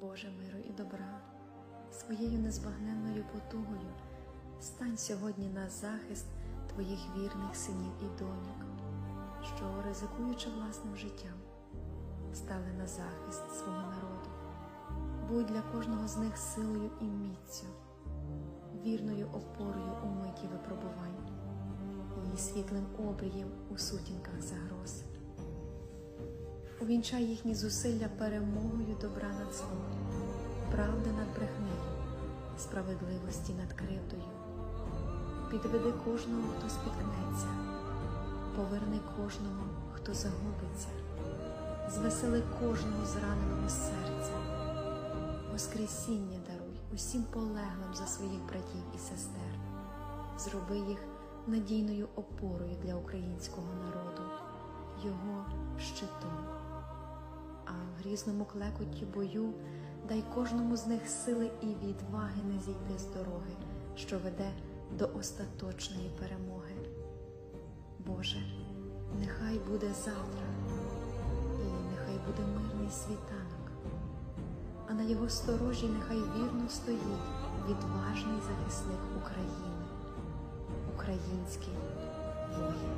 Боже миру і добра, своєю незбагненною потугою стань сьогодні на захист Твоїх вірних синів і доньок, що, ризикуючи власним життям, стали на захист свого народу. Будь для кожного з них силою і міцю, вірною опорою у миті випробувань і світлим обрієм у сутінках загроз. Увінчай їхні зусилля перемогою добра над злом, правди над брехнею, справедливості над кривдою. Підведи кожного, хто спіткнеться, поверни кожного, хто загубиться, звесели кожного зраненого серця, Воскресіння даруй усім полеглим за своїх братів і сестер, зроби їх надійною опорою для українського народу, його щитом. Грізному клекоті бою дай кожному з них сили і відваги не зійти з дороги, що веде до остаточної перемоги. Боже, нехай буде завтра, і нехай буде мирний світанок а на його сторожі нехай вірно стоїть відважний захисник України, український воїн.